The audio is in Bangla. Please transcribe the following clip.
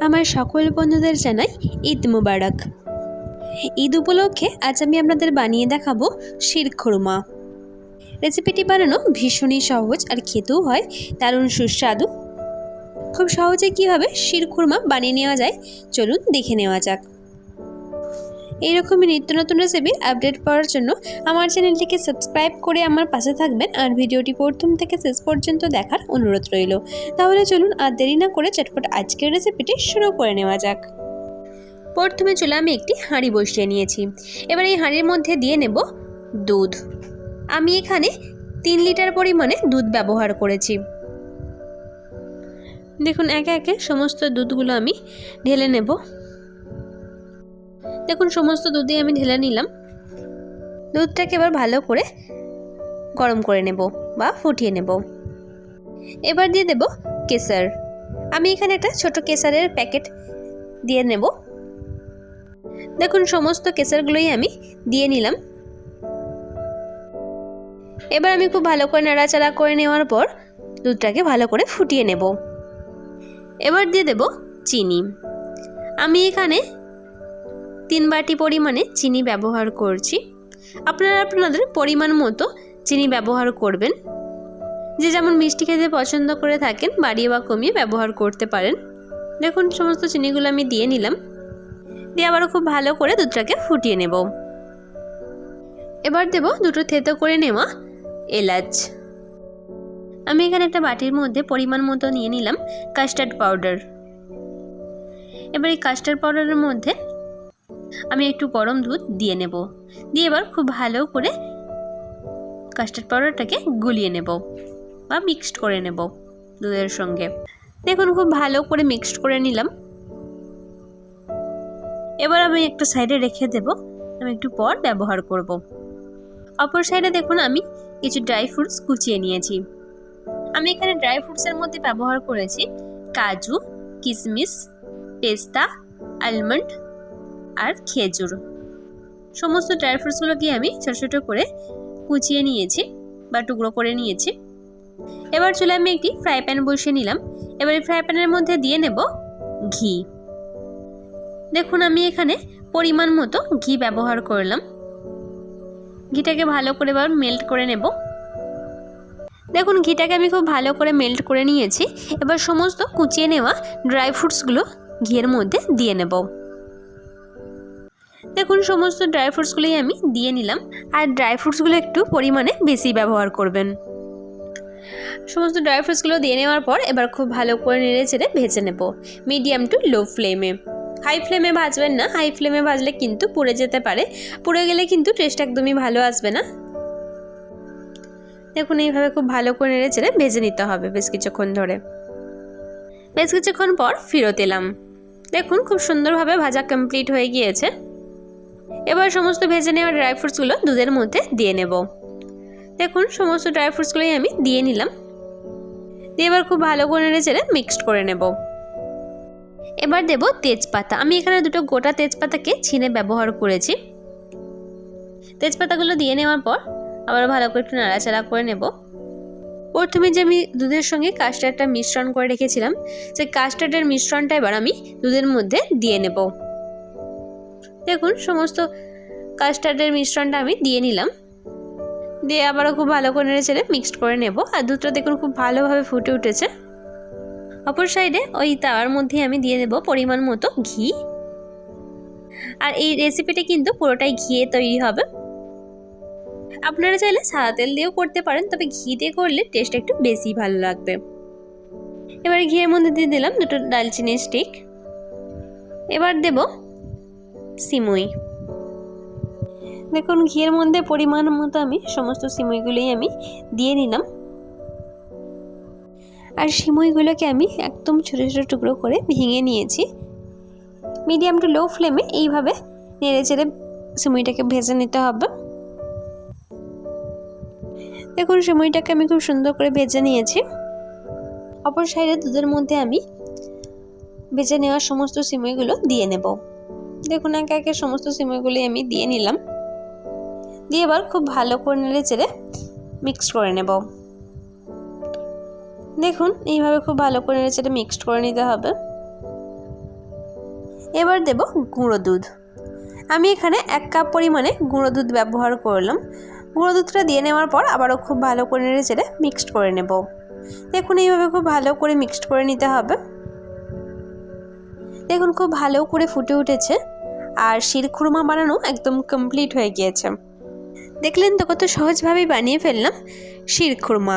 আমার সকল বন্ধুদের জানাই ঈদ মুবারক। ঈদ উপলক্ষে আজ আমি আপনাদের বানিয়ে দেখাবো শিরখুরমা। রেসিপিটি বানানো ভীষণই সহজ আর খেতেও হয়, দারুণ সুস্বাদু। খুব সহজে কীভাবে শিরখুরমা বানিয়ে নেওয়া যায়, চলুন দেখে নেওয়া যাক। এইরকমই নিত্য নতুন রেসিপির আপডেট পাওয়ার জন্য আমার চ্যানেলটিকে সাবস্ক্রাইব করে আমার পাশে থাকবেন আর ভিডিওটি প্রথম থেকে শেষ পর্যন্ত দেখার অনুরোধ রইল। তাহলে চলুন আর দেরি না করে চটপট আজকের রেসিপিটি শুরু করে নেওয়া যাক। প্রথমে চলে আমি একটি হাঁড়ি বসিয়ে নিয়েছি। এবার এই হাঁড়ির মধ্যে দিয়ে নেব দুধ। আমি এখানে তিন লিটার পরিমাণে দুধ ব্যবহার করেছি। দেখুন, একে একে সমস্ত দুধগুলো আমি ঢেলে নেব। দেখুন, সমস্ত দুধই আমি ঢেলে নিলাম। দুধটাকে এবার ভালো করে গরম করে নেব বা ফুটিয়ে নেব। এবার দিয়ে দেব কেসার। আমি এখানে একটা ছোট কেসারের প্যাকেট দিয়ে নেব। দেখুন, সমস্ত কেসারগুলোই আমি দিয়ে নিলাম। এবার আমি খুব ভালো করে নাড়াচাড়া করে নেওয়ার পর দুধটাকে ভালো করে ফুটিয়ে নেব। এবার দিয়ে দেব চিনি। আমি এখানে তিন বাটি পরিমাণে চিনি ব্যবহার করছি। আপনারা আপনাদের পরিমাণ মতো চিনি ব্যবহার করবেন। যে যেমন মিষ্টি খেতে পছন্দ করে থাকেন, বাড়িয়ে বা কমিয়ে ব্যবহার করতে পারেন। দেখুন, সমস্ত চিনিগুলো আমি দিয়ে নিলাম। দিয়ে আবারও খুব ভালো করে দুধটাকে ফুটিয়ে নেব। এবার দেব দুটো থেতো করে নেওয়া এলাচ। আমি এখানে একটা বাটির মধ্যে পরিমাণ মতো নিয়ে নিলাম কাস্টার্ড পাউডার। এবার এই কাস্টার্ড পাউডারের মধ্যে আমি একটু গরম দুধ দিয়ে নেব। দিয়ে এবার খুব ভালো করে কাস্টার্ড পাউডারটাকে গুলিয়ে নেব বা মিক্সড করে নেব দুধের সঙ্গে। দেখুন, খুব ভালো করে মিক্সড করে নিলাম। এবার আমি একটা সাইডে রেখে দেব। আমি একটু পর ব্যবহার করব। অপর সাইডে দেখুন, আমি কিছু ড্রাই ফ্রুটস কুচিয়ে নিয়েছি। আমি এখানে ড্রাই ফ্রুটসের মধ্যে ব্যবহার করেছি কাজু কিশমিশ পেস্তা আলমন্ড আর খেজুর। সমস্ত ড্রাই ফ্রুটসগুলোকে আমি ছোটো ছোটো করে কুচিয়ে নিয়েছি বা টুকরো করে নিয়েছি। এবার চলে আমি একটি ফ্রাই প্যান বসিয়ে নিলাম। এবার এই ফ্রাই প্যানের মধ্যে দিয়ে নেব ঘি। দেখুন, আমি এখানে পরিমাণ মতো ঘি ব্যবহার করলাম। ঘিটাকে ভালো করে এবার মেল্ট করে নেব। দেখুন, ঘিটাকে আমি খুব ভালো করে মেল্ট করে নিয়েছি। এবার সমস্ত কুচিয়ে নেওয়া ড্রাই ফ্রুটসগুলো ঘিয়ের মধ্যে দিয়ে নেব। দেখুন, সমস্ত ড্রাই ফ্রুটসগুলোই আমি দিয়ে নিলাম। আর ড্রাই ফ্রুটসগুলো একটু পরিমাণে বেশি ব্যবহার করবেন। সমস্ত ড্রাই ফ্রুটসগুলো দিয়ে নেওয়ার পর এবার খুব ভালো করে নেড়ে চেড়ে ভেজে নেব। মিডিয়াম টু লো ফ্লেমে হাই ফ্লেমে ভাজবেন না। হাই ফ্লেমে ভাজলে কিন্তু পুড়ে যেতে পারে। পুড়ে গেলে কিন্তু টেস্ট একদমই ভালো আসবে না। দেখুন, এইভাবে খুব ভালো করে নেড়ে চেড়ে ভেজে নিতে হবে বেশ কিছুক্ষণ ধরে। বেশ কিছুক্ষণ পর ফেরত এলাম। দেখুন, খুব সুন্দরভাবে ভাজা কমপ্লিট হয়ে গিয়েছে। এবার সমস্ত ভেজে নেওয়া ড্রাই ফ্রুটসগুলো দুধের মধ্যে দিয়ে নেব। দেখুন, সমস্ত ড্রাই ফ্রুটসগুলোই আমি দিয়ে নিলাম। দিয়ে এবার খুব ভালো করে নেড়ে মিক্সড করে নেব। এবার দেব তেজপাতা। আমি এখানে দুটো গোটা তেজপাতাকে ছিনে ব্যবহার করেছি। তেজপাতাগুলো দিয়ে নেওয়ার পর আবার ভালো করে একটু নাড়াচাড়া করে নেব। প্রথমে যে আমি দুধের সঙ্গে কাস্টার্ডটা মিশ্রণ করে রেখেছিলাম, সেই কাস্টার্ডের মিশ্রণটা এবার আমি দুধের মধ্যে দিয়ে নেব। দেখুন, সমস্ত কাস্টার্ডের মিশ্রণটা আমি দিয়ে নিলাম। দিয়ে আবারও খুব ভালো করে নেড়ে মিক্সড করে নেব। আর দুধটা দেখুন, খুব ভালোভাবে ফুটে উঠেছে। অপর সাইডে ওই তাওয়ার মধ্যে আমি দিয়ে দেব পরিমাণ মতো ঘি। আর এই রেসিপিটা কিন্তু পুরোটাই ঘিয়ে তৈরি হবে। আপনারা চাইলে সাদা তেল দিয়েও করতে পারেন, তবে ঘি দিয়ে করলে টেস্ট একটু বেশি ভালো লাগবে। এবার ঘিয়ের মধ্যে দিয়ে দিলাম দুটো দালচিনি স্টিক এবার দেব সিমুই। দেখুন, ঘিয়ের মধ্যে পরিমাণ মতো আমি সমস্ত সিমুইগুলোই আমি দিয়ে নিলাম। আর সিমুইগুলোকে আমি একদম ছোটো ছোটো টুকরো করে ভেঙে নিয়েছি। মিডিয়াম টু লো ফ্লেমে এইভাবে নেড়ে চেড়ে সিমুইটাকে ভেজে নিতে হবে। দেখুন, সিমুইটাকে আমি খুব সুন্দর করে ভেজে নিয়েছি। অপর সাইডে দুধের মধ্যে আমি ভেজে নেওয়া সমস্ত সিমুইগুলো দিয়ে নেব। দেখুন, একে একে সমস্ত সিমুইগুলি আমি দিয়ে নিলাম। দিয়ে এবার খুব ভালো করে নেড়ে চেড়ে মিক্স করে নেব। দেখুন, এইভাবে খুব ভালো করে নেড়ে চেড়ে মিক্সড করে নিতে হবে। এবার দেব গুঁড়ো দুধ। আমি এখানে এক কাপ পরিমাণে গুঁড়ো দুধ ব্যবহার করলাম। গুঁড়ো দুধটা দিয়ে নেওয়ার পর আবারও খুব ভালো করে নেড়ে চেড়ে মিক্সড করে নেব। দেখুন, এইভাবে খুব ভালো করে মিক্সড করে নিতে হবে। দেখুন, খুব ভালো করে ফুটে উঠেছে। আর শিরখুরমা বানানো একদম কমপ্লিট হয়ে গিয়েছে। দেখলেন তো কত সহজভাবেই বানিয়ে ফেললাম শির খুরমা।